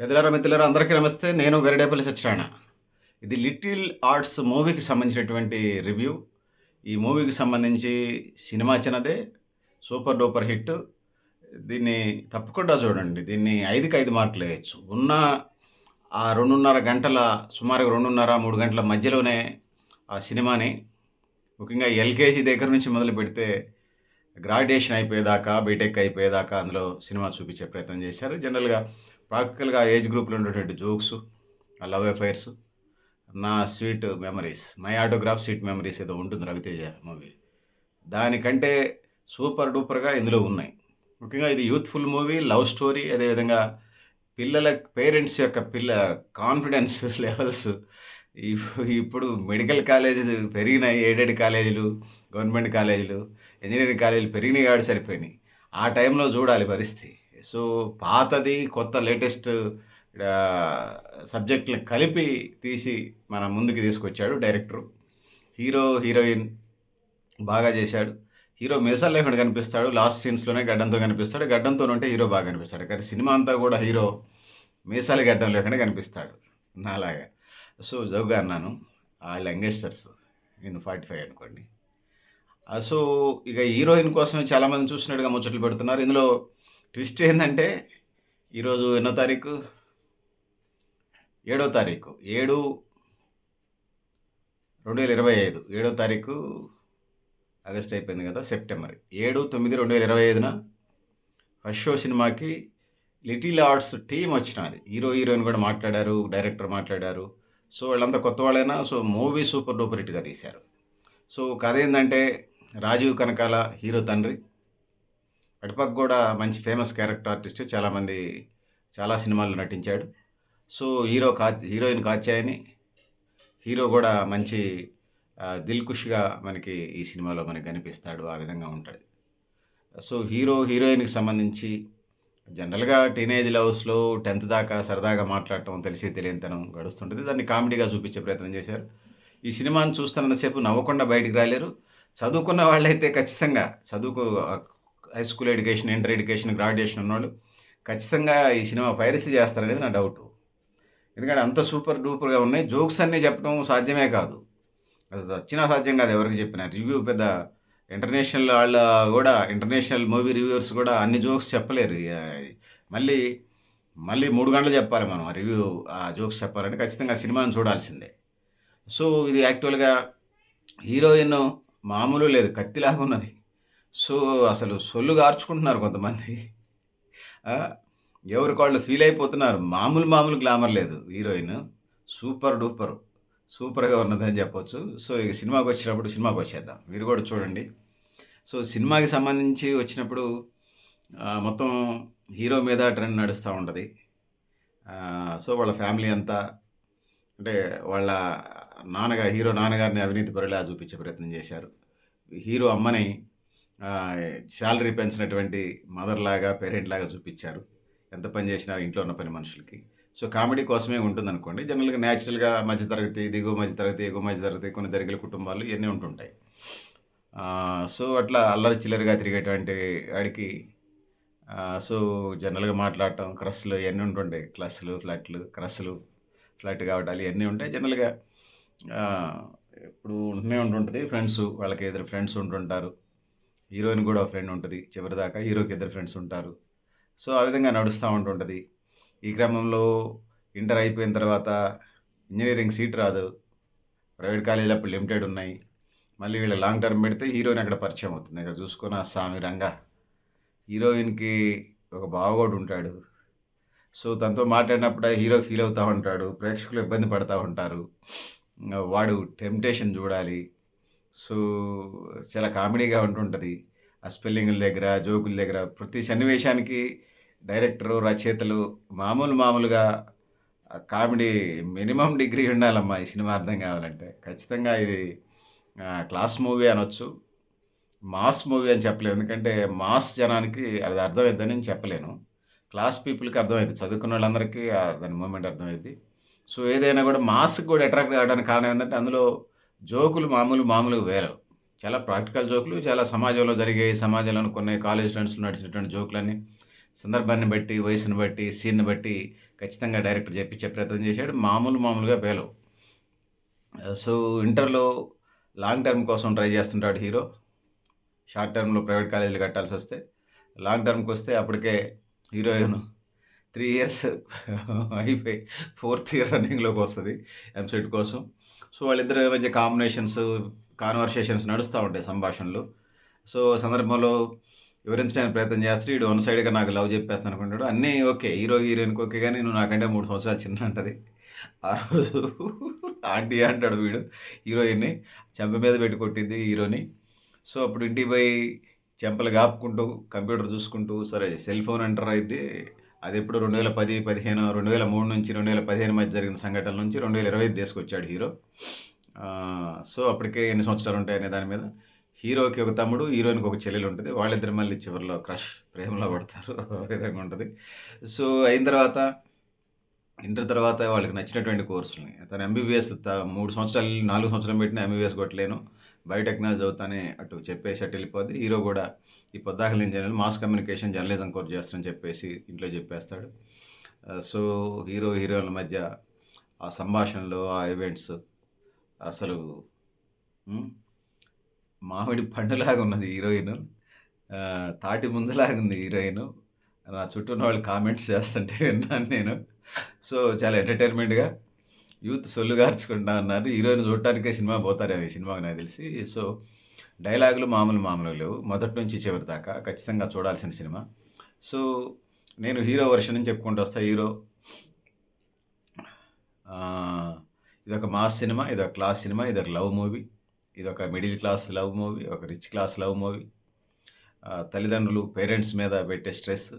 పెద్దలారా మిత్రులారా అందరికీ నమస్తే. నేను గరిడేపల్లి సత్యనారాయణ. ఇది లిటిల్ ఆర్ట్స్ మూవీకి సంబంధించినటువంటి రివ్యూ. ఈ మూవీకి సంబంధించి సినిమా చిన్నదే సూపర్ డూపర్ హిట్. దీన్ని తప్పకుండా చూడండి. దీన్ని ఐదుకి ఐదు మార్కులు వేయచ్చు. ఉన్న ఆ రెండున్నర గంటల సుమారుగా రెండున్నర మూడు గంటల మధ్యలోనే ఆ సినిమాని ముఖ్యంగా ఎల్కేజీ దగ్గర నుంచి మొదలు పెడితే గ్రాడ్యుయేషన్ అయిపోయేదాకా బీటెక్ అయిపోయేదాకా అందులో సినిమా చూపించే ప్రయత్నం చేశారు. జనరల్గా ప్రాక్టికల్గా ఏజ్ గ్రూప్లో ఉండేటువంటి జోక్స్ లవ్ అఫైర్స్ నా sweet memories my autograph sweet memories ఏదో ఉంటుంది రవితేజ మూవీ. దానికంటే సూపర్ డూపర్గా ఇందులో ఉన్నాయి. ముఖ్యంగా ఇది యూత్ఫుల్ మూవీ లవ్ స్టోరీ అదేవిధంగా పిల్లల పేరెంట్స్ యొక్క పిల్ల కాన్ఫిడెన్స్ లెవెల్స్. ఇప్పుడు మెడికల్ కాలేజీలు పెరిగినాయి ఎయిడెడ్ కాలేజీలు గవర్నమెంట్ కాలేజీలు ఇంజనీరింగ్ కాలేజీలు పెరిగినాయి కాబట్టి సరిపోయినాయి. ఆ టైంలో చూడాలి పరిస్థితి. సో పాతది కొత్త లేటెస్ట్ సబ్జెక్టులు కలిపి తీసి మన ముందుకు తీసుకొచ్చాడు డైరెక్టరు. హీరో హీరోయిన్ బాగా చేశాడు. హీరో మీసాలు లేకుండా కనిపిస్తాడు లాస్ట్ సీన్స్లోనే గడ్డంతో కనిపిస్తాడు. గడ్డంతో ఉంటే హీరో బాగా కనిపిస్తాడు. కానీ సినిమా అంతా కూడా హీరో మీసాలు గడ్డం లేకుండా కనిపిస్తాడు నాలాగా. సో జోగా అన్నాను వాళ్ళ యంగస్టర్స్ నేను ఫార్టీ ఫైవ్ అనుకోండి. సో ఇక హీరోయిన్ కోసమే చాలామంది చూసినట్టుగా ముచ్చట్లు పెడుతున్నారు. ఇందులో ట్విస్ట్ ఏంటంటే ఈరోజు ఎన్నో తారీఖు? ఏడో తారీఖు. ఏడు రెండు వేల ఇరవై ఐదు. ఏడో తారీఖు ఆగస్ట్ అయిపోయింది కదా సెప్టెంబర్. ఏడు తొమ్మిది రెండు వేల ఇరవై ఐదున ఫస్ట్ షో సినిమాకి లిటిల్ ఆర్ట్స్ టీం వచ్చినది. హీరో హీరోయిన్ కూడా మాట్లాడారు డైరెక్టర్ మాట్లాడారు. సో వాళ్ళంతా కొత్త వాళ్ళైనా సో మూవీ సూపర్ డూపర్ హిట్గా తీశారు. సో కథ ఏంటంటే రాజీవ్ కనకాల హీరో తండ్రి. అటుపక్క కూడా మంచి ఫేమస్ క్యారెక్టర్ ఆర్టిస్ట్ చాలామంది చాలా సినిమాల్లో నటించాడు. సో హీరో కా హీరోయిన్ కాచాయని హీరో కూడా మంచి దిల్ ఖుష్గా మనకి ఈ సినిమాలో మనకి కనిపిస్తాడు ఆ విధంగా ఉంటాడు. సో హీరో హీరోయిన్కి సంబంధించి జనరల్గా టీనేజ్ లవ్స్లో టెన్త్ దాకా సరదాగా మాట్లాడటం తెలిసి తెలియనితనం గడుస్తుంటుంది. దాన్ని కామెడీగా చూపించే ప్రయత్నం చేశారు. ఈ సినిమాను చూస్తున్నంతసేపు నవ్వకుండా బయటికి రాలేరు. చదువుకున్న వాళ్ళైతే ఖచ్చితంగా చదువుకు high school education inter education graduation ఉన్నవాళ్ళు ఖచ్చితంగా ఈ సినిమా పైరసీ చేస్తారనేది నా డౌట్ ఎందుకంటే అంత సూపర్ డూపర్గా ఉన్నాయి. జోక్స్ అన్నీ చెప్పడం సాధ్యమే కాదు. అసలు వచ్చినా సాధ్యం కాదు ఎవరికి చెప్పిన. రివ్యూ పెద్ద ఇంటర్నేషనల్ వాళ్ళ కూడా ఇంటర్నేషనల్ మూవీ రివ్యూవర్స్ కూడా అన్ని జోక్స్ చెప్పలేరు. మళ్ళీ మళ్ళీ మూడు గంటలు చెప్పాలి మనం ఆ రివ్యూ ఆ జోక్స్ చెప్పాలంటే ఖచ్చితంగా సినిమాను చూడాల్సిందే. సో ఇది యాక్చువల్గా హీరోయిన్ మామూలు లేదు కత్తిలాగా ఉన్నది. సో అసలు సొల్లు గార్చుకుంటున్నారు కొంతమంది. ఎవరికి వాళ్ళు ఫీల్ అయిపోతున్నారు. మామూలు మామూలు గ్లామర్ లేదు హీరోయిన్. Super duper. సూపర్గా ఉన్నదని చెప్పొచ్చు. సో ఇక సినిమాకి వచ్చినప్పుడు సినిమాకి వచ్చేద్దాం. మీరు కూడా చూడండి. సో సినిమాకి సంబంధించి వచ్చినప్పుడు మొత్తం హీరో మీద ట్రెండ్ నడుస్తూ ఉంటుంది. సో వాళ్ళ ఫ్యామిలీ అంతా అంటే వాళ్ళ నాన్నగారు హీరో నాన్నగారిని అవినీతి పరులా చూపించే ప్రయత్నం చేశారు. హీరో అమ్మని శాలరీ పెంచినటువంటి మదర్ లాగా పేరెంట్ లాగా చూపించారు. ఎంత పని చేసినా ఇంట్లో ఉన్న పని మనుషులకి. సో కామెడీ కోసమే ఉంటుంది అనుకోండి జనరల్గా న్యాచురల్గా మధ్యతరగతి దిగువ మధ్యతరగతి ఎగువ మధ్యతరగతి కొన్ని దరిగిల కుటుంబాలు ఇవన్నీ ఉంటుంటాయి. సో అట్లా అల్లరి చిల్లరిగా తిరిగేటువంటి వాడికి సో జనరల్గా మాట్లాడటం క్రస్లు ఇవన్నీ ఉంటుంటాయి. క్లస్లు ఫ్లాట్లు క్రస్లు ఫ్లాట్ కావటాలు ఇవన్నీ ఉంటాయి. జనరల్గా ఇప్పుడు ఉంటూనే ఉంటుంటుంది. ఫ్రెండ్స్ వాళ్ళకి ఇద్దరు ఫ్రెండ్స్ ఉంటుంటారు. హీరోయిన్ కూడా ఫ్రెండ్ ఉంటుంది చివరిదాకా హీరోకి ఇద్దరు ఫ్రెండ్స్ ఉంటారు. సో ఆ విధంగా నడుస్తూ ఉంటుంటుంది. ఈ క్రమంలో ఇంటర్ అయిపోయిన తర్వాత ఇంజనీరింగ్ సీట్ రాదు. ప్రైవేట్ కాలేజీలు అప్పుడు లిమిటెడ్ ఉన్నాయి. మళ్ళీ వీళ్ళ లాంగ్ టర్మ్ పెడితే హీరోయిన్ అక్కడ పరిచయం అవుతుంది. ఇక చూసుకున్న స్వామి రంగా. హీరోయిన్కి ఒక బావగోడు ఉంటాడు. సో తనతో మాట్లాడినప్పుడు హీరో ఫీల్ అవుతూ ఉంటాడు. ప్రేక్షకులు ఇబ్బంది పడుతూ ఉంటారు. వాడు టెంప్టేషన్ చూడాలి. సో చాలా కామెడీగా ఉంటుంటుంది. ఆ స్పెల్లింగుల దగ్గర జోకుల దగ్గర ప్రతి సన్నివేశానికి డైరెక్టరు రచయితలు మామూలు మామూలుగా కామెడీ మినిమం డిగ్రీ ఉండాలమ్మా ఈ సినిమా అర్థం కావాలంటే. ఖచ్చితంగా ఇది క్లాస్ మూవీ అనొచ్చు. మాస్ మూవీ అని చెప్పలేము ఎందుకంటే మాస్ జనానికి అది అర్థమవుతుందని నేను చెప్పలేను. క్లాస్ పీపుల్కి అర్థమైంది చదువుకున్న వాళ్ళందరికీ దాని మూమెంట్ అర్థమైంది సో ఏదైనా కూడా మాస్కి కూడా అట్రాక్ట్ కావడానికి కారణం ఏంటంటే అందులో జోకులు మామూలు మామూలుగా వేరు చాలా ప్రాక్టికల్ జోకులు చాలా సమాజంలో జరిగే సమాజంలో కొన్ని కాలేజ్ ఫ్రెండ్స్లో నడిచినటువంటి జోకులన్నీ సందర్భాన్ని బట్టి, వయసుని బట్టి, సీన్‌ని బట్టి ఖచ్చితంగా డైరెక్టర్ చెప్పించే ప్రయత్నం చేశాడు. మామూలు మామూలుగా పేలవు. సో, ఇంటర్‌లో లాంగ్ టర్మ్ కోసం ట్రై చేస్తుంటాడు హీరో. షార్ట్ టర్మ్‌లో ప్రైవేట్ కాలేజీలు కట్టాల్సి వస్తే లాంగ్ టర్మ్కి వస్తే అప్పటికే హీరోయిన్ త్రీ ఇయర్స్ అయిపోయి ఫోర్త్ ఇయర్ రన్నింగ్లోకి వస్తుంది ఎంసెట్ కోసం. సో, వాళ్ళిద్దరి మధ్య కాంబినేషన్స్, కాన్వర్సేషన్స్ నడుస్తూ ఉంటాయి సంభాషణలు. సో, సందర్భంలో వివరించడానికి ప్రయత్నం చేస్తాడు. వీడు వన్ సైడ్‌గా నాకు లవ్ చెప్పేస్తాను అనుకుంటాడు అన్నీ ఓకే. హీరో, హీరోయిన్‌కి ఓకే కానీ నువ్వు నాకంటే మూడు సంవత్సరాలు చిన్న అంటది. ఆ రోజు ఆంటీ అంటాడు వీడు హీరోయిన్‌ని. చెంప మీద పెట్టి కొట్టిద్ది హీరోని. సో, అప్పుడు ఇంటికి పోయి చెంపలు కాపుకుంటూ కంప్యూటర్ చూసుకుంటూ, సరే సెల్ ఫోన్ ఎంటర్ అది ఇప్పుడు రెండు వేల పది పదిహేను రెండు వేల మూడు నుంచి 2015 మధ్య జరిగిన సంఘటనల నుంచి 2025 తీసుకొచ్చాడు హీరో. సో, అప్పటికే ఎన్ని సంవత్సరాలు ఉంటాయనే దాని మీద హీరోకి ఒక తమ్ముడు, హీరోయిన్‌కి ఒక చెల్లెలు ఉంటుంది వాళ్ళిద్దరు మళ్ళీ చివరిలో క్రష్ ప్రేమలో పడతారు. విధంగా ఉంటుంది సో, అయిన తర్వాత ఇంటర్ తర్వాత వాళ్ళకి నచ్చినటువంటి కోర్సులని తను ఎంబీబీఎస్ త 3 సంవత్సరాలు నాలుగు సంవత్సరాలు పెట్టిన ఎంబీబీఎస్ కొట్టలేను. బయోటెక్నాలజీ చదువుతానే అటు చెప్పేసి అటు వెళ్ళిపోద్ది. హీరో కూడా ఈ పొద్దాకలు నేను మాస్ కమ్యూనికేషన్ జర్నలిజం కోర్స్ చేస్తానని చెప్పేసి ఇంట్లో చెప్పేస్తాడు. సో, హీరో, హీరోయిన్ల మధ్య ఆ సంభాషణలు, ఆ ఈవెంట్స్ అసలు మామిడి పండులాగా ఉన్నది హీరోయిన్. తాటి ముందులాగా ఉంది హీరోయిన్. నా చుట్టూ ఉన్న వాళ్ళు కామెంట్స్ చేస్తుంటే విన్నాను నేను. సో, చాలా ఎంటర్‌టైన్‌మెంట్‌గా యూత్ సొల్లుగార్చుకుంటా అన్నారు. హీరోయిన్ చూడటానికే సినిమా పోతారేమో ఈ సినిమాకి నాకు తెలిసి. సో, డైలాగులు మామూలు మామూలు లేవు. మొదటి నుంచి చివరి దాకా ఖచ్చితంగా చూడాల్సిన సినిమా. సో, నేను హీరో వెర్షన్ అని చెప్పుకుంటూ వస్తా. హీరో ఇదొక మాస్ సినిమా, ఇదొక క్లాస్ సినిమా, ఇదొక లవ్ మూవీ. ఇదొక మిడిల్ క్లాస్ లవ్ మూవీ, ఒక రిచ్ క్లాస్ లవ్ మూవీ. తల్లిదండ్రులు, పేరెంట్స్ మీద పెట్టే స్ట్రెస్.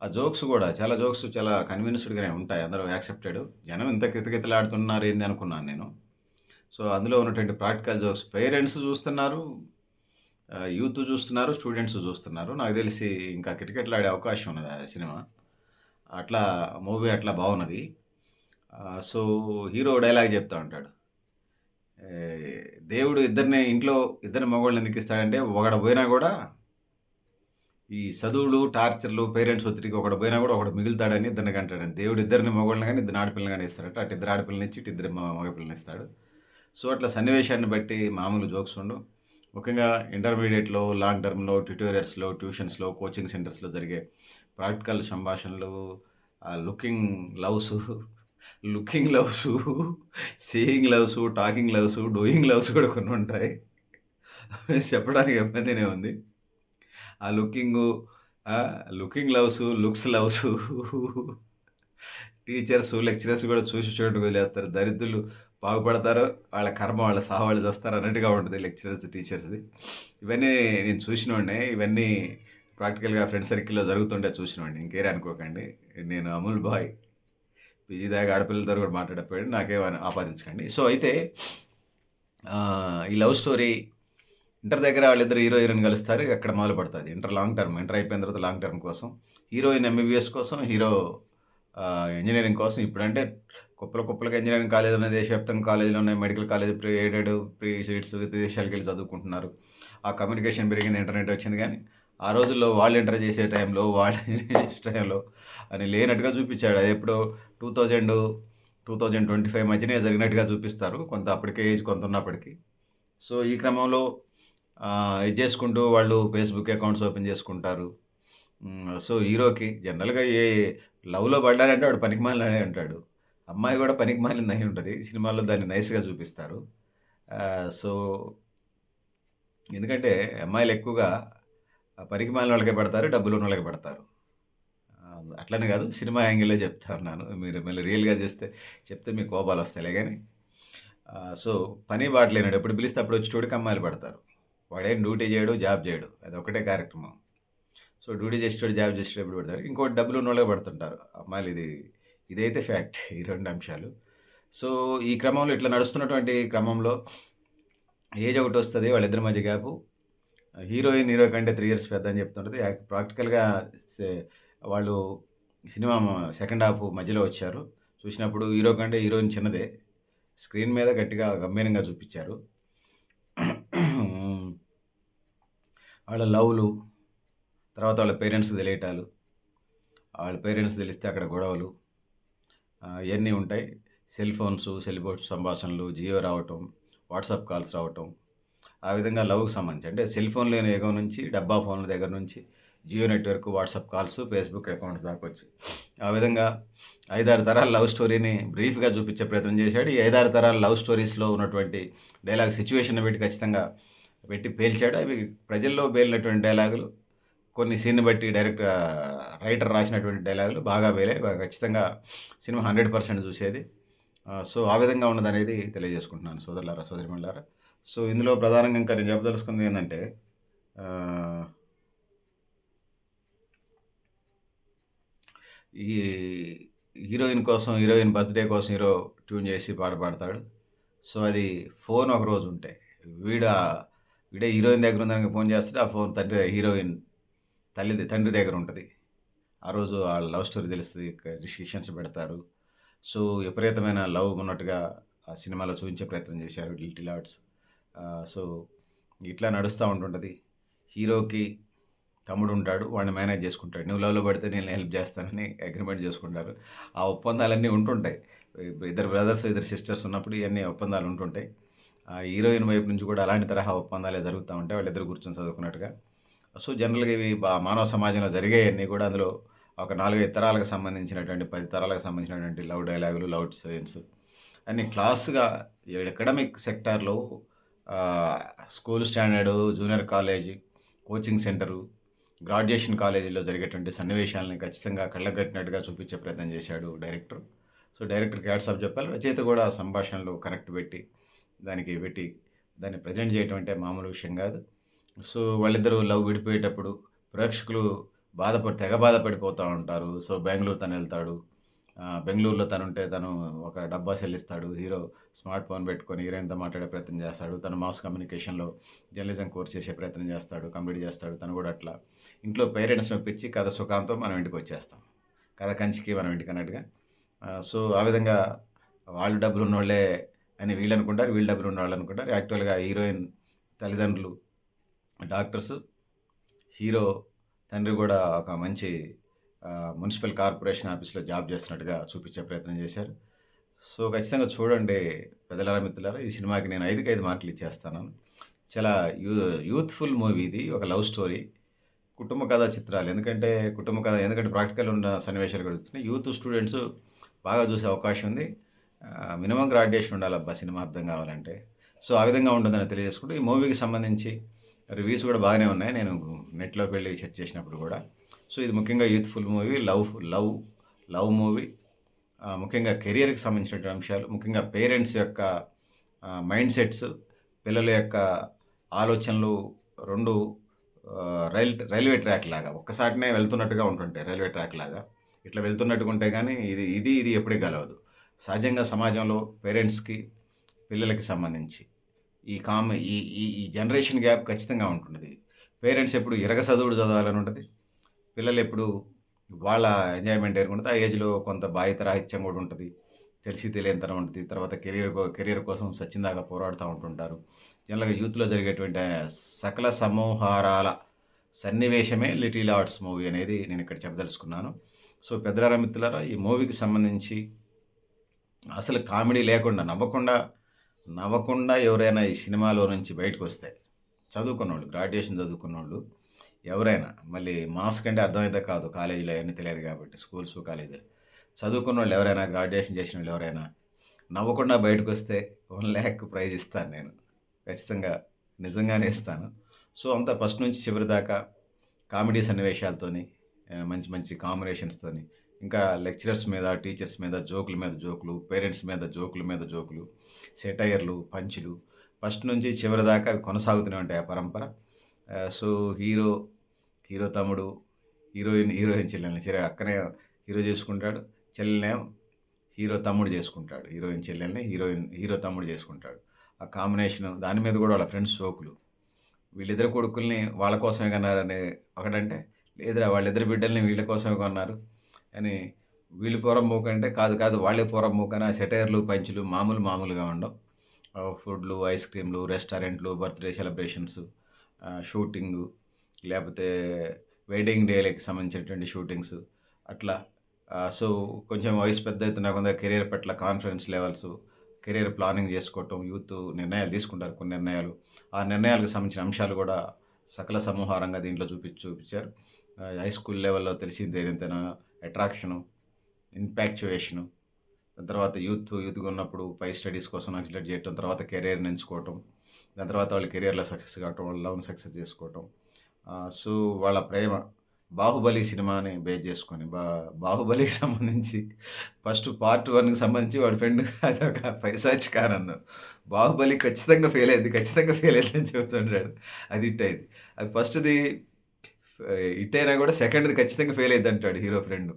ఆ జోక్స్ కూడా చాలా జోక్స్ చాలా కన్విన్స్‌డ్‌గానే ఉంటాయి. అందరూ యాక్సెప్టెడ్. జనం ఇంత కితకితలాడుతున్నారు ఏంది అనుకున్నాను నేను. సో, అందులో ఉన్నటువంటి ప్రాక్టికల్ జోక్స్ పేరెంట్స్ చూస్తున్నారు. యూత్ చూస్తున్నారు. స్టూడెంట్స్ చూస్తున్నారు. నాకు తెలిసి ఇంకా కిటకిటలాడే అవకాశం ఉన్నది ఆ సినిమా. అట్లా మూవీ అట్లా బాగున్నది. సో, హీరో డైలాగ్ చెప్తా ఉంటాడు. దేవుడు ఇద్దరిని ఇంట్లో ఇద్దరిని మగవాళ్ళని ఎందుకు ఇస్తాడంటే ఒకడ పోయినా కూడా ఈ చదువులు, టార్చర్‌లు, పేరెంట్స్ ఒత్తిడికి ఒకడు పోయినా కూడా ఒకడు మిగులుతాడని ఇద్దరిని కంటాడని. దేవుడు ఇద్దరిని మగవాళ్ళని కానీ ఇద్దరు ఆడపిల్లని కానీ ఇస్తాడట. అటు ఇద్దరు ఆడపిల్లని ఇచ్చి, ఇటు ఇద్దరు మగపిల్లని ఇస్తాడు. సో, అట్లా సన్నివేశాన్ని బట్టి మామూలు జోక్స్ ఉండు ముఖ్యంగా ఇంటర్మీడియట్లో లాంగ్ టర్మ్‌లో, ట్యూటోరియల్స్లో ట్యూషన్స్‌లో, కోచింగ్ సెంటర్స్‌లో జరిగే ప్రాక్టికల్ సంభాషణలు, looking loves, looking loves, seeing loves, talking loves, doing loves కూడా కొన్ని ఉంటాయి. చెప్పడానికి ఇబ్బందినే ఉంది. ఆ looking looking loves, looks loves teachers, lecturers కూడా చూసి చూడండి వదిలేస్తారు. దరిద్రులు బాగుపడతారు. వాళ్ళ కర్మ వాళ్ళ సావు వాళ్ళు అన్నట్టుగా ఉంటుంది లెక్చరర్స్, టీచర్స్‌ది. ఇవన్నీ నేను చూసినవాడిని ఇవన్నీ ప్రాక్టికల్‌గా ఫ్రెండ్ సర్కిల్‌లో జరుగుతుంటే చూసినవాడిని ఇంకేరే అనుకోకండి. నేను అమూల్ బాయ్. పీజీ దాకా ఆడపిల్లలతో కూడా మాట్లాడపోయాడు నాకేమని ఆపాదించకండి. సో, అయితే ఈ లవ్ స్టోరీ ఇంటర్ దగ్గర వాళ్ళిద్దరు హీరో, హీరోయిన్ కలుస్తారు. అక్కడ మొదలు పడుతుంది ఇంటర్ లాంగ్ టర్మ్. ఇంటర్ అయిపోయిన తర్వాత లాంగ్ టర్మ్ కోసం. హీరోయిన్ ఎంబీబీఎస్ కోసం, హీరో ఇంజనీరింగ్ కోసం. ఇప్పుడంటే కుప్పల కుప్పలకి ఇంజనీరింగ్ కాలేజ్ ఉన్నాయి. దేశవ్యాప్తంగా కాలేజీలు ఉన్నాయి. Medical college pre aided, pre seats విదేశాలకెళ్ళి చదువుకుంటున్నారు. ఆ కమ్యూనికేషన్ పెరిగింది. ఇంటర్నెట్ వచ్చింది కానీ ఆ రోజుల్లో వాళ్ళు ఇంటర్ చేసే టైంలో, వాళ్ళ టైంలో అని లేనట్టుగా చూపించాడు. అది ఎప్పుడు two thousand two thousand twenty five మధ్యనే జరిగినట్టుగా చూపిస్తారు. కొంత అప్పటికే ఏజ్ కొంత ఉన్నప్పటికీ సో, ఈ క్రమంలో ఇది చేసుకుంటూ వాళ్ళు ఫేస్‌బుక్ అకౌంట్స్ ఓపెన్ చేసుకుంటారు. సో, హీరోకి జనరల్‌గా ఏ లవ్‌లో పడ్డాడంటే వాడు పనికిమాలినోడే అంటాడు. అమ్మాయి కూడా పనికిమాలినది అయి ఉంటుంది సినిమాలో దాన్ని నైస్‌గా చూపిస్తారు. సో ఎందుకంటే అమ్మాయిలు ఎక్కువగా పనికిమాలిన వాళ్ళకే పడతారు. డబ్బులున్నోళ్ళకి పడతారు. పెడతారు అట్లనే కాదు. సినిమా యాంగిల్‌లో చెప్తా ఉన్నాను. మీరు మళ్ళీ రియల్‌గా చేస్తే చెప్తే మీకు కోపాలు వస్తాయిలే కానీ సో, పని పాట ఎప్పుడు పిలిస్తే అప్పుడు వచ్చి చూడక అమ్మాయిలు పడతారు. వాడేం డ్యూటీ చేయడు, జాబ్ చేయడు. అది ఒకటే కార్యక్రమం. సో, డ్యూటీ చేసేటోడు, జాబ్ చేసేటప్పుడు ఎప్పుడు ఇంకోటి డబ్బులు ఉన్నోళ్ళే పడుతుంటారు. అమ్మాయిలు ఇది ఇదైతే ఫ్యాక్ట్. ఈ రెండు అంశాలు. సో, ఈ క్రమంలో ఇట్లా నడుస్తున్నటువంటి క్రమంలో ఏజ్ ఒకటి వస్తుంది వాళ్ళిద్దరి మధ్య గ్యాప్ హీరోయిన్ హీరో కంటే త్రీ ఇయర్స్ పెద్ద అని చెప్తుంటుంది ప్రాక్టికల్‌గా వాళ్ళు సినిమా సెకండ్ హాఫ్ మధ్యలో వచ్చారు. చూసినప్పుడు హీరో కంటే హీరోయిన్ చిన్నదే. స్క్రీన్ మీద గట్టిగా గంభీరంగా చూపించారు వాళ్ళ లవ్‌లు, తర్వాత వాళ్ళ పేరెంట్స్ తెలియటాలు. వాళ్ళ పేరెంట్స్ తెలిస్తే అక్కడ గొడవలు ఇవన్నీ ఉంటాయి సెల్ ఫోన్స్ సెల్ సంభాషణలు జియో రావటం వాట్సాప్ కాల్స్ రావటం ఆ విధంగా లవ్కి సంబంధించి అంటే సెల్ ఫోన్ లేని యుగం నుంచి డబ్బా ఫోన్ల దగ్గర నుంచి Jio network WhatsApp calls Facebook accounts దాకా వచ్చి ఆ విధంగా ఐదారు తరాల లవ్ స్టోరీని బ్రీఫ్గా చూపించే ప్రయత్నం చేశాడు ఈ ఐదారు తరాల లవ్ స్టోరీస్లో ఉన్నటువంటి డైలాగ్ సిచ్యువేషన్ పెట్టి ఖచ్చితంగా పెట్టి పేల్చాడు. అవి ప్రజల్లో పేలినటువంటి డైలాగులు కొన్ని సీన్ బట్టి డైరెక్ట్ రైటర్ రాసినటువంటి డైలాగులు బాగా పేలాయి. బాగా ఖచ్చితంగా సినిమా హండ్రెడ్ పర్సెంట్ చూసేది. సో ఆ విధంగా ఉన్నదనేది తెలియజేసుకుంటున్నాను సోదరులారా సోదరిమణులారా. సో ఇందులో ప్రధానంగా ఇంకా నేను చెప్పదలుచుకుంది ఏంటంటే ఈ హీరోయిన్ కోసం హీరోయిన్ బర్త్డే కోసం హీరో ట్యూన్ చేసి పాట పాడతాడు. సో అది ఫోన్ ఒక రోజు ఉంటే వీడ వీడే హీరోయిన్ దగ్గర ఉందని ఫోన్ చేస్తే ఆ ఫోన్ తండ్రి హీరోయిన్ తల్లి తండ్రి దగ్గర ఉంటుంది. ఆ రోజు వాళ్ళ లవ్ స్టోరీ తెలుస్తుంది రిస్ట్రిక్షన్స్ పెడతారు. సో విపరీతమైన లవ్ ఉన్నట్టుగా ఆ సినిమాలో చూపించే ప్రయత్నం చేశారు లిటిల్ లార్డ్స్. సో ఇట్లా నడుస్తూ ఉంటుంటుంది. హీరోకి తమ్ముడు ఉంటాడు వాడిని మేనేజ్ చేసుకుంటాడు. నువ్వు లవ్లో పడితే నేను హెల్ప్ చేస్తానని అగ్రిమెంట్ చేసుకుంటారు. ఆ ఒప్పందాలన్నీ ఉంటుంటాయి. ఇద్దరు బ్రదర్స్ ఇద్దరు సిస్టర్స్ ఉన్నప్పుడు ఇవన్నీ ఒప్పందాలు ఉంటుంటాయి. హీరోయిన్ వైపు నుంచి కూడా అలాంటి తరహా ఒప్పందాలే జరుగుతూ ఉంటాయి వాళ్ళిద్దరు కూర్చొని చదువుకున్నట్టుగా. సో జనరల్గా ఇవి బా- మానవ సమాజంలో జరిగేవన్నీ కూడా అందులో ఒక నాలుగైదు తరాలకు సంబంధించినటువంటి పది తరాలకు సంబంధించినటువంటి లవ్ డైలాగులు లవ్ సైన్స్ అన్ని క్లాస్గా ఎకడమిక్ సెక్టార్లో school standard junior college coaching centre graduation కాలేజీలో జరిగేటువంటి సన్నివేశాలని ఖచ్చితంగా కళ్ళగట్టినట్టుగా చూపించే ప్రయత్నం చేశాడు డైరెక్టర్. సో డైరెక్టర్ క్యాట్సాప్ చెప్పాలి రచయిత కూడా సంభాషణలు కనెక్ట్ పెట్టి దానికి పెట్టి దాన్ని ప్రజెంట్ చేయటం అంటే మామూలు విషయం కాదు. సో వాళ్ళిద్దరూ లవ్ విడిపోయేటప్పుడు ప్రేక్షకులు బాధపడి తెగ బాధపడిపోతూ ఉంటారు. సో బెంగళూరు తను వెళ్తాడు. బెంగళూరులో తను ఉంటే తను ఒక డబ్బా చెల్లిస్తాడు. హీరో స్మార్ట్ ఫోన్ పెట్టుకొని హీరోయిన్తో మాట్లాడే ప్రయత్నం చేస్తాడు. తను మాస్ కమ్యూనికేషన్లో జర్నలిజం కోర్స్ చేసే ప్రయత్నం చేస్తాడు కంప్లీట్ చేస్తాడు తను కూడా అట్లా. ఇంట్లో పేరెంట్స్ నొప్పించి కథ సుఖాంతం మనం ఇంటికి వచ్చేస్తాం. కథ కంచికి మనం ఇంటికి అన్నట్టుగా. సో ఆ విధంగా వాళ్ళు డబ్బులు ఉన్నోళ్ళే అని వీళ్ళు అనుకుంటారు వీళ్ళు డబ్బులు ఉన్నవాళ్ళు అనుకుంటారు యాక్చువల్గా హీరోయిన్ తల్లిదండ్రులు డాక్టర్స్ హీరో తండ్రి కూడా ఒక మంచి మున్సిపల్ కార్పొరేషన్ ఆఫీస్లో జాబ్ చేస్తున్నట్టుగా చూపించే ప్రయత్నం చేశారు. సో ఖచ్చితంగా చూడండి పెద్దలారా మిత్రులారా ఈ సినిమాకి నేను ఐదుకి ఐదు మార్కులు ఇచ్చేస్తాను. చాలా యూ యూత్ఫుల్ మూవీ ఇది ఒక లవ్ స్టోరీ కుటుంబ కథా చిత్రాలు ఎందుకంటే కుటుంబ కథ ఎందుకంటే ప్రాక్టికల్ ఉన్న సన్నివేశాలు కడుగుతున్నాయి యూత్ స్టూడెంట్స్ బాగా చూసే అవకాశం ఉంది. మినిమం గ్రాడ్యుయేషన్ ఉండాలి అబ్బా సినిమా అర్థం కావాలంటే. సో ఆ విధంగా ఉంటుందని తెలియజేసుకుంటూ ఈ మూవీకి సంబంధించి రివ్యూస్ కూడా బాగానే ఉన్నాయి. నేను నెట్లోకి వెళ్ళి సెర్చ్ చేసినప్పుడు కూడా. సో ఇది ముఖ్యంగా youthful movie love love love movie. ముఖ్యంగా కెరియర్కి సంబంధించినటువంటి అంశాలు ముఖ్యంగా పేరెంట్స్ యొక్క మైండ్ సెట్స్ పిల్లల యొక్క ఆలోచనలు రెండు రైల్ రైల్వే ట్రాక్ లాగా. ఒక్కసారినే వెళ్తున్నట్టుగా ఉంటుంటాయి రైల్వే ట్రాక్ లాగా. ఇట్లా వెళ్తున్నట్టుగా ఉంటే కానీ ఇది ఇది ఇది ఎప్పటికీ గలవదు. సహజంగా సమాజంలో పేరెంట్స్కి పిల్లలకి సంబంధించి ఈ కామ ఈ ఈ ఈ జనరేషన్ గ్యాప్ ఖచ్చితంగా ఉంటుంది పేరెంట్స్ ఎప్పుడు ఇరగ చదువుడు చదవాలని ఉంటుంది. పిల్లలు ఎప్పుడు వాళ్ళ ఎంజాయ్మెంట్ ఏర్కొంటుంది ఆ ఏజ్లో కొంత బాధ్యతరాహిత్యం కూడా ఉంటుంది. తెలిసి తెలియనితనం ఉంటుంది. తర్వాత కెరీర్ కెరీర్ కోసం సచ్చిందాగా పోరాడుతూ ఉంటుంటారు. జనరల్గా యూత్లో జరిగేటువంటి సకల సమూహారాల సన్నివేశమే లిటిల్ ఆర్ట్స్ మూవీ అనేది నేను ఇక్కడ చెప్పదలుచుకున్నాను. సో పెద్దలారా మిత్రులారా ఈ మూవీకి సంబంధించి అసలు కామెడీ లేకుండా నవ్వకుండా నవ్వకుండా ఎవరైనా ఈ సినిమాలో నుంచి బయటకు వస్తే చదువుకున్నోళ్ళు గ్రాడ్యుయేషన్ చదువుకున్నోళ్ళు ఎవరైనా మళ్ళీ మాస్ కంటే అర్థమైతే కాదు కాలేజీలో అవన్నీ తెలియదు కాబట్టి స్కూల్స్ కాలేజీలు. చదువుకున్న వాళ్ళు ఎవరైనా గ్రాడ్యుయేషన్ చేసిన వాళ్ళు ఎవరైనా నవ్వకుండా బయటకు వస్తే వన్ ల్యాక్ ప్రైజ్ ఇస్తాను నేను. ఖచ్చితంగా నిజంగానే ఇస్తాను. సో అంతా ఫస్ట్ నుంచి చివరి దాకా కామెడీ సన్నివేశాలతోని మంచి మంచి కాంబినేషన్స్తోని ఇంకా లెక్చరర్స్ మీద టీచర్స్ మీద జోకుల మీద జోకులు పేరెంట్స్ మీద జోకుల మీద జోకులు సెటైర్లు పంచులు. ఫస్ట్ నుంచి చివరి దాకా అవి కొనసాగుతూనే ఉంటాయి ఆ పరంపర. సో హీరో హీరో తమ్ముడు హీరోయిన్ హీరోయిన్ చెల్లెల్ని చిర అక్కనే హీరో చేసుకుంటాడు చెల్లెనేమో హీరో తమ్ముడు చేసుకుంటాడు హీరోయిన్ చెల్లెల్ని హీరోయిన్ హీరో తమ్ముడు చేసుకుంటాడు. ఆ కాంబినేషన్ దాని మీద కూడా వాళ్ళ ఫ్రెండ్స్ సోకులు వీళ్ళిద్దరు కొడుకుల్ని వాళ్ళ కోసమే కన్నారని ఒకటంటే లేదురా వాళ్ళిద్దరు బిడ్డల్ని వీళ్ళ కోసమే కొన్నారు. అని వీళ్ళు పూర్వం మూక అంటే కాదు కాదు వాళ్ళే పూర్వం మూక అని ఆ సెటైర్లు పంచులు మామూలు మామూలుగా ఉండవు ఫుడ్లు ఐస్ క్రీమ్లు రెస్టారెంట్లు బర్త్డే సెలబ్రేషన్స్ షూటింగు లేకపోతే వెడ్డింగ్ డేలకి సంబంధించినటువంటి షూటింగ్స్ అట్లా. సో, కొంచెం వయసు పెద్దయితున్న కొంత కెరియర్ పట్ల కాన్ఫిడెన్స్ లెవెల్స్, కెరియర్ ప్లానింగ్ చేసుకోవటం యూత్ నిర్ణయాలు తీసుకుంటారు కొన్ని నిర్ణయాలు. ఆ నిర్ణయాలకు సంబంధించిన అంశాలు కూడా సకల సమూహారంగా దీంట్లో చూపి చూపించారు హై స్కూల్ లెవెల్‌లో తెలిసింది తెలియనితన అట్రాక్షను, ఇన్‌ఫాక్చుయేషను, దాని తర్వాత యూత్ యూత్‌గా ఉన్నప్పుడు పై స్టడీస్ కోసం నక్సలైట్ చేయటం, తర్వాత కెరీర్ని ఎంచుకోవటం, దాని తర్వాత వాళ్ళు కెరీర్లో సక్సెస్ కావటం, వాళ్ళ లవ్‌ని సక్సెస్ చేసుకోవటం. సో, వాళ్ళ ప్రేమ 'బాహుబలి' సినిమాని బేస్ చేసుకొని బా 'బాహుబలికి' సంబంధించి ఫస్ట్ పార్ట్ వన్కి సంబంధించి వాడి ఫ్రెండ్ అదొక పైశాచిక కానందం 'బాహుబలి' ఖచ్చితంగా ఫెయిల్ అయింది ఖచ్చితంగా ఫెయిల్ అయిందని చెప్తుంటాడు. అది ఇట్ అయింది అది ఫస్ట్‌ది హిట్ అయినా కూడా సెకండ్‌ది ఖచ్చితంగా ఫెయిల్ అయ్యిద్దంటాడు హీరో ఫ్రెండ్.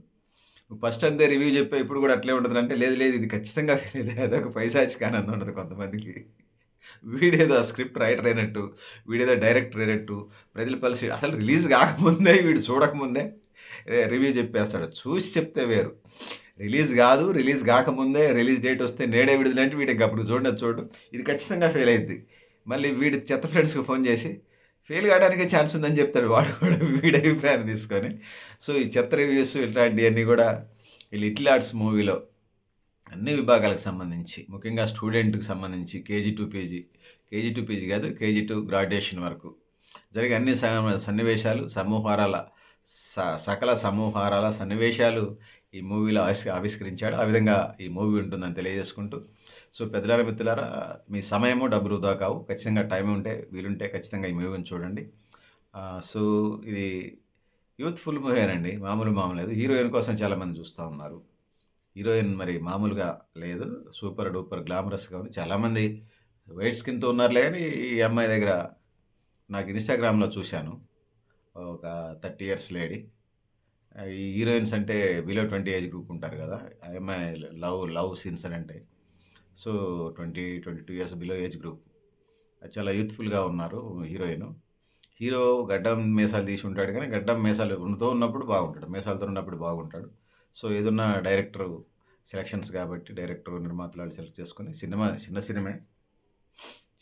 ఫస్ట్ అంతే రివ్యూ చెప్పే ఇప్పుడు కూడా అట్లే ఉంటదంటే, లేదు లేదు ఇది ఖచ్చితంగా ఫెయిల్ అయ్యిద్ది. అదొక పైశాచిక ఆనందం ఉండదు కొంతమందికి. వీడేదో ఆ స్క్రిప్ట్ రైటర్ అయినట్టు, వీడేదో డైరెక్టర్ అయినట్టు, ప్రజల పలిసి అసలు రిలీజ్ కాకముందే వీడు చూడకముందే రివ్యూ చెప్పేస్తాడు. చూసి చెప్తే వేరు. రిలీజ్ కాదు రిలీజ్ కాకముందే రిలీజ్ డేట్ వస్తే నేడే విడుదలంటే వీడికి అప్పుడు చూడండి చూడు ఇది ఖచ్చితంగా ఫెయిల్ అయింది మళ్ళీ వీడి చెత్త ఫ్రెండ్స్‌కి ఫోన్ చేసి ఫెయిల్ కావడానికే ఛాన్స్ ఉందని చెప్తాడు వాడు కూడా వీడి అభిప్రాయాన్ని తీసుకొని. సో, ఈ చెత్త రివ్యూస్ ఇట్లాంటియన్నీ కూడా ఈ 'లిటిల్ ఆర్ట్స్' మూవీలో అన్ని విభాగాలకు సంబంధించి, ముఖ్యంగా స్టూడెంట్‌కి సంబంధించి KG to PG, KG to PG కాదు కేజీ టు గ్రాడ్యుయేషన్ వరకు జరిగే అన్ని స సన్నివేశాలు, సమూహారాల స సకల సమూహారాల సన్నివేశాలు ఈ మూవీలో ఆవిష్ ఆవిష్కరించాడు. ఆ విధంగా ఈ మూవీ ఉంటుందని తెలియజేసుకుంటూ, సో, పెద్దలారా, మిత్రులారా మీ సమయము డబ్బులు వృధా కావు. ఖచ్చితంగా టైం ఉంటే, వీలుంటే ఖచ్చితంగా ఈ మూవీని చూడండి. సో, ఇది యూత్‌ఫుల్ మూవీనండి మామూలు మామూలు లేదు. హీరోయిన్ కోసం చాలామంది చూస్తూ ఉన్నారు. హీరోయిన్ మరి మామూలుగా లేదు. సూపర్ డూపర్ గ్లామరస్‌గా ఉంది. చాలామంది వైట్ స్కిన్‌తో ఉన్నారులే అని ఈ అమ్మాయి దగ్గర నాకు ఇన్‌స్టాగ్రామ్‌లో చూశాను. ఒక 30 ఇయర్స్ లేడీ. ఈ హీరోయిన్స్ అంటే బిలో 20 ఏజ్ గ్రూప్ ఉంటారు కదా ఆ అమ్మాయి లవ్ లవ్ సీన్స్ అని అంటే so, 20, 22 years below age group. చాలా యూత్‌ఫుల్‌గా ఉన్నారు హీరోయిన్. హీరో గడ్డం, మేసాలు తీసి ఉంటాడు కానీ గడ్డం, మేసాలు ఉన్నతో ఉన్నప్పుడు బాగుంటాడు. మేసాలతో ఉన్నప్పుడు బాగుంటాడు. సో, ఏదన్నా డైరెక్టర్ సెలక్షన్స్ కాబట్టి డైరెక్టర్, నిర్మాతలు వాళ్ళు సెలెక్ట్ చేసుకొని సినిమా చిన్న సినిమే.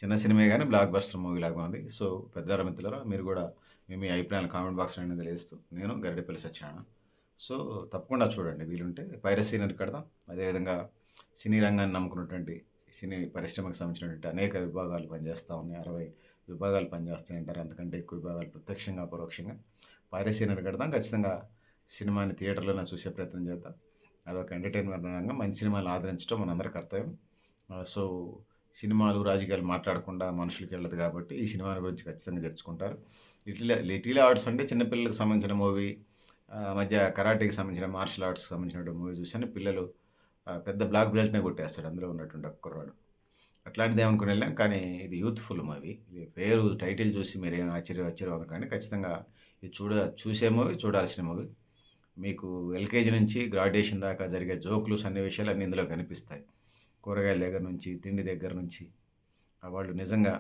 చిన్న సినిమే కానీ బ్లాక్ బస్టర్ మూవీలాగా ఉంది. సో, పెద్ద మిత్రులరా మీరు కూడా మీ మీ అభిప్రాయాలు కామెంట్ బాక్స్ అనేది తెలియజేస్తూ నేను గరిడేపల్లి సత్యనారాయణ. సో, తప్పకుండా చూడండి వీలుంటే. పైరసీని కడదాం అదేవిధంగా సినీ రంగాన్ని నమ్ముకున్నటువంటి సినీ పరిశ్రమకు సంబంధించినటువంటి అనేక విభాగాలు పనిచేస్తూ ఉన్నాయి. 60 విభాగాలు పనిచేస్తాయంటారు. అంతకంటే ఎక్కువ విభాగాలు ప్రత్యక్షంగా, పరోక్షంగా. పైరసీని కడతాం ఖచ్చితంగా సినిమాని థియేటర్‌లోనే చూసే ప్రయత్నం చేద్దాం. అదొక ఎంటర్‌టైన్‌మెంట్ రంగం. మంచి సినిమాలను ఆదరించడం మనందరి కర్తవ్యం. సో, సినిమాలు, రాజకీయాలు మాట్లాడకుండా మనుషులకి వెళ్ళదు కాబట్టి ఈ సినిమాల గురించి ఖచ్చితంగా చర్చించుకుంటారు. లిటిల్ 'లిటిల్ ఆర్ట్స్' అంటే చిన్నపిల్లలకు సంబంధించిన మూవీ. మధ్య కరాటేకి సంబంధించిన మార్షల్ ఆర్ట్స్‌కి సంబంధించిన మూవీ చూశాను. పిల్లలు పెద్ద బ్లాక్ బెల్ట్‌నే కొట్టేస్తాడు అందులో ఉన్నటువంటి ఒక కుర్రాడు. అట్లాంటిది ఏమనుకుని వెళ్ళాం కానీ ఇది యూత్‌ఫుల్ మూవీ. పేరు టైటిల్ చూసి మీరేం ఆశ్చర్య ఆశ్చర్యం కానీ ఖచ్చితంగా ఇది చూడ చూసే మూవీ, చూడాల్సిన మూవీ. మీకు ఎల్‌కేజీ నుంచి గ్రాడ్యుయేషన్ దాకా జరిగే జోక్‌లు, సన్నివేశాలు అన్నీ ఇందులో కనిపిస్తాయి. కూరగాయల దగ్గర నుంచి, తిండి దగ్గర నుంచి వాళ్ళు నిజంగా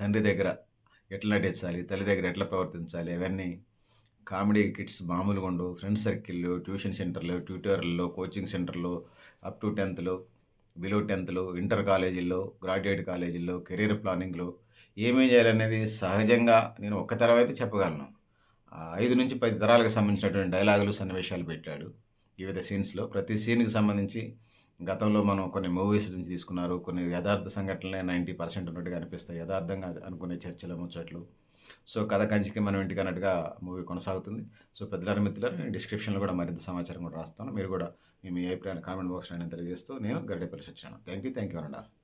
తండ్రి దగ్గర ఎట్లా నటించాలి, తల్లి దగ్గర ఎట్లా ప్రవర్తించాలి అవన్నీ కామెడీ కిట్స్ మామూలుగా ఉండవు. ఫ్రెండ్స్ సర్కిల్‌లో, ట్యూషన్ సెంటర్లు ట్యూటర్లో కోచింగ్ సెంటర్‌లో, అప్ టు 10థ్‌లో, బిలో 10థ్‌లో, ఇంటర్ కాలేజీల్లో, గ్రాడ్యుయేట్ కాలేజీల్లో, కెరియర్ ప్లానింగ్‌లో ఏమేం చేయాలనేది సహజంగా నేను ఒక్క తరం అయితే చెప్పగలను. ఐదు నుంచి పది తరాలకు సంబంధించినటువంటి డైలాగులు, సన్నివేశాలు పెట్టాడు. వివిధ సీన్స్‌లో. ప్రతి సీన్‌కి సంబంధించి గతంలో మనం కొన్ని మూవీస్ నుంచి తీసుకున్నారు. కొన్ని యథార్థ సంఘటనలే 90% ఉన్నట్టుగా అనిపిస్తాయి. యథార్థంగా అనుకునే చర్చలు, ముచ్చట్లు. సో, కథ కంచికి మనం ఇంటికి అన్నట్టుగా మూవీ కొనసాగుతుంది. సో, పెద్దలారి మిత్రులారు నేను డిస్క్రిప్షన్‌లో కూడా మరింత సమాచారం కూడా రాస్తాను. మీరు కూడా మీ అభిప్రాయాన్ని కామెంట్ బాక్స్‌లో నేను తెలియజేస్తూ నేను గరిడేపల్లి వచ్చాను థ్యాంక్ యూ. థ్యాంక్ యూ అండి